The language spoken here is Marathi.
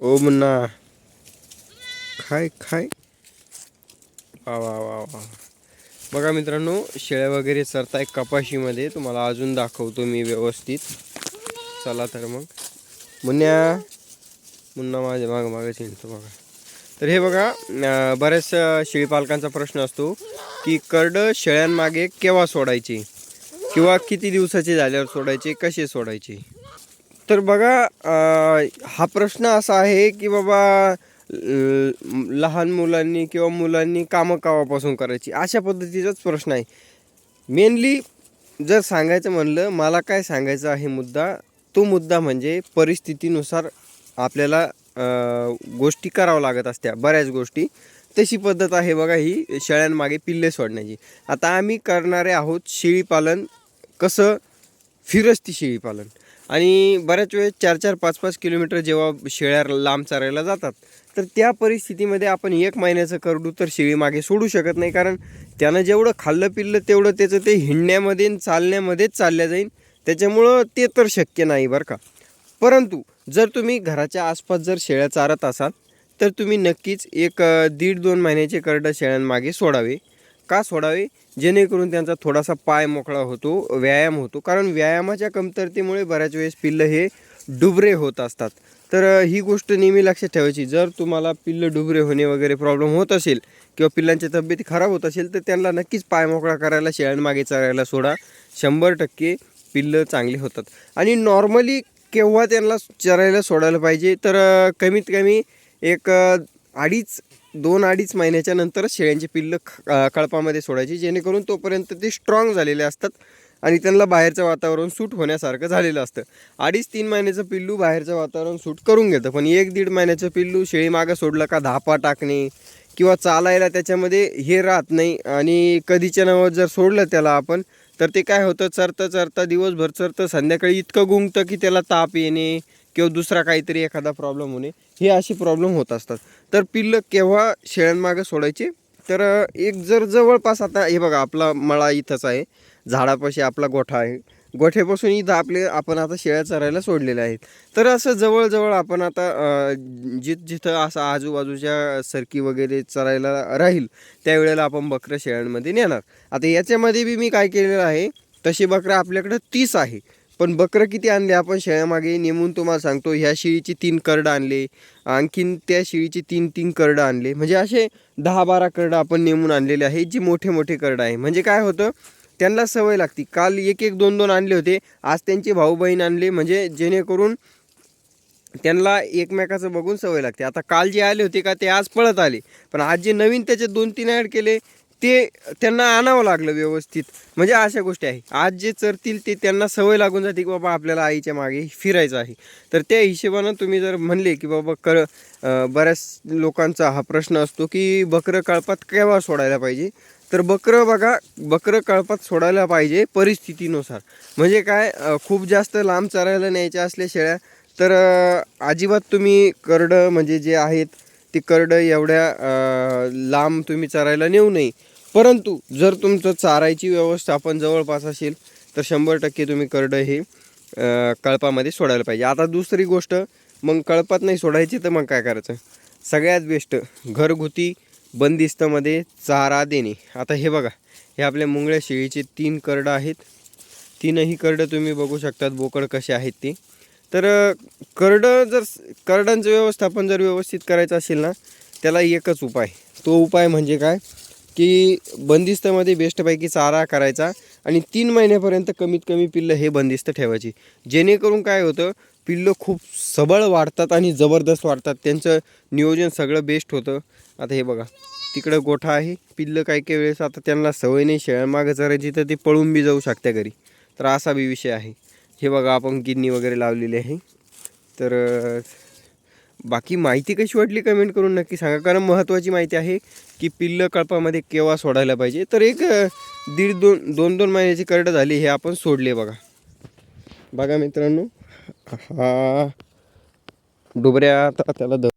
ओ मुन्ना। खाय खाय। वा वा वा वा. बघा मित्रांनो शेळ्या वगैरे चरताय कपाशीमध्ये. तुम्हाला अजून दाखवतो मी व्यवस्थित. चला तर मग. मुन्या मुन्ना माझ्या मागं मागे चिंतो बघा. तर हे बघा बऱ्याचशा बऱ्याच शेळीपालकांचा प्रश्न असतो की करड शेळ्यांमागे केव्हा सोडायची? किंवा किती दिवसाचे झाल्यावर सोडायचे? कसे सोडायचे? तर बघा हा प्रश्न असा आहे की बाबा लहान मुलांनी किंवा मुलांनी कामं कावापासून करायची? अशा पद्धतीचाच प्रश्न आहे. मेनली जर सांगायचं म्हणलं मला काय सांगायचं आहे मुद्दा तो मुद्दा म्हणजे परिस्थितीनुसार आपल्याला गोष्टी करावं लागत असत्या बऱ्याच गोष्टी. तशी पद्धत आहे बघा ही शेळ्यांमागे पिल्ले सोडण्याची. आता आम्ही करणारे आहोत शेळीपालन कसं? फिरस्ती शेळीपालन. आणि बऱ्याच वेळेस चार चार पाच पाच किलोमीटर जेव्हा शेळ्या लांब चारायला जातात तर त्या परिस्थितीमध्ये आपण एक महिन्याचं करडू तर शेळी मागे सोडू शकत नाही. कारण त्यानं जेवढं खाल्लं पिल्लं तेवढं त्याचं ते हिंडण्यामध्ये चालण्यामध्येच चालल्या जाईल त्याच्यामुळं ते तर शक्य नाही बरं का. परंतु जर तुम्ही घराच्या आसपास जर शेळ्या चारत असाल तर तुम्ही नक्कीच एक दीड दोन महिन्याचे करडं शेळ्यांमागे सोडावे. का सोडावे? जेणेकरून त्यांचा थोडासा पाय मोकळा होतो व्यायाम होतो. कारण व्यायामाच्या कमतरतेमुळे बऱ्याच वेळेस पिल्लं हे डुबरे होत असतात. तर ही गोष्ट नेहमी लक्षात ठेवायची. जर तुम्हाला पिल्लं डुबरे होणे वगैरे प्रॉब्लेम होत असेल किंवा पिल्लांची तब्येत खराब होत असेल तर त्यांना नक्कीच पाय मोकळा करायला शेळ्यांमागे चरायला सोडा. शंभर टक्के पिल्लं चांगली होतात. आणि नॉर्मली केव्हा त्यांना चरायला सोडायला पाहिजे? तर कमीत कमी एक अडीच दोन अडीच महिन्याच्या नंतरच शेळ्यांची पिल्लं ख- कळपामध्ये सोडायची जेणेकरून तोपर्यंत ते स्ट्रॉंग झालेले असतात आणि त्यांना बाहेरचं वातावरण सूट होण्यासारखं झालेलं असतं. अडीच तीन महिन्याचं पिल्लू बाहेरचं वातावरण सूट करून घेतं पण एक दीड महिन्याचं पिल्लू शेळी मागं सोडलं का धापा टाकणे किंवा चालायला त्याच्यामध्ये हे राहत नाही आणि कधीच्या नावात जर सोडलं त्याला आपण तर ते काय होतं चरता चरता दिवसभर चरतं संध्याकाळी इतकं गुंगतं की त्याला ताप येणे किंवा दुसरा काहीतरी एखादा प्रॉब्लेम होणे हे असे प्रॉब्लेम होत असतात. तर पिल्लं केव्हा शेळ्यांमागं सोडायचे? तर एक जर जवळपास आता हे बघा आपला मळा इथंच आहे. झाडापाशी आपला गोठा आहे. गोठ्यापासून इथं आपले आपण आता शेळ्या चरायला सोडलेल्या आहेत. तर असं जवळजवळ आपण आता जिथ जिथं असं आजूबाजूच्या सरकी वगैरे चरायला राहील त्यावेळेला आपण बकरं शेळ्यांमध्ये नेणार. आता याच्यामध्ये बी मी काय केलेलं आहे तशी बकरं आपल्याकडं तीस आहे. पण बकरं किती आणले? आपण शेळ्यामागे नेमून तुम्हाला सांगतो ह्या शेळीची तीन करडं आणले आणखीन त्या शेळीची तीन तीन करडं आणले. म्हणजे असे दहा बारा करडं आपण नेमून आणलेले आहे जी मोठे मोठे करडं आहे. म्हणजे काय होतं त्यांना सवय लागती. काल एक एक दोन दोन आणले होते आज त्यांचे भाऊ बहीण आणले. म्हणजे जेणेकरून त्यांना एकमेकाचं बघून सवय लागते. आता काल जे आले होते का ते आज पळत आले. पण आज जे नवीन त्याचे दोन तीन ॲड केले ते त्यांना आणावं लागलं व्यवस्थित. म्हणजे अशा गोष्टी आहे. आज जे चरतील ते त्यांना सवय लागून जाते की बाबा आपल्याला आईच्या मागे फिरायचं आहे. तर त्या हिशोबानं तुम्ही जर म्हणले की बाबा कर बऱ्याच लोकांचा हा प्रश्न असतो की बकरं कळपात केव्हा सोडायला पाहिजे? तर बकरं बघा बकरं कळपात सोडायला पाहिजे परिस्थितीनुसार. म्हणजे काय खूप जास्त लांब चरायला न्यायच्या असल्या शेळ्या तर अजिबात तुम्ही करडं म्हणजे जे आहेत ती करडं एवढ्या लांब तुम्ही चरायला नेऊ नये. परंतु जर तुमचं चारायची व्यवस्थापन जवळपास असेल तर शंभर टक्के तुम्ही करडं हे कळपामध्ये सोडायला पाहिजे. आता दुसरी गोष्ट मग कळपात नाही सोडायची तर मग काय करायचं? सगळ्यात बेस्ट घरगुती बंदिस्तमध्ये चारा देणे. आता हे बघा हे आपल्या मुंगळ्या शेळीचे तीन करडं आहेत. तीनही करडं तुम्ही बघू शकतात बोकड कसे आहेत ते. तर करडं जर करडांचं व्यवस्थापन जर व्यवस्थित करायचं असेल ना त्याला एकच उपाय. तो उपाय म्हणजे काय? की बंदिस्तमध्ये बेस्टपैकी चारा करायचा आणि तीन महिन्यापर्यंत कमीत कमी पिल्लं हे बंदिस्त ठेवायची. जेणेकरून काय होतं पिल्लं खूप सबळ वाढतात आणि जबरदस्त वाढतात. त्यांचं नियोजन सगळं बेस्ट होतं. आता हे बघा तिकडं गोठा आहे. पिल्लं काही काही वेळेस आता त्यांना सवय नाही शेळ्यामागं चरायची तर ते पळून बी जाऊ शकत्या घरी. तर असा बी विषय आहे. हे बघा आपण गिन्नी वगैरे लावलेली आहे. तर बाकी माहिती कशी वाटली कमेंट करून नक्की सांगा. कारण महत्त्वाची माहिती आहे की पिल्लं कळपामध्ये केव्हा सोडायला पाहिजे. तर एक दीड दोन दोन दोन महिन्याची करडं झाली हे आपण सोडले बघा. बघा मित्रांनो. हा. डुबऱ्या आता त्याला द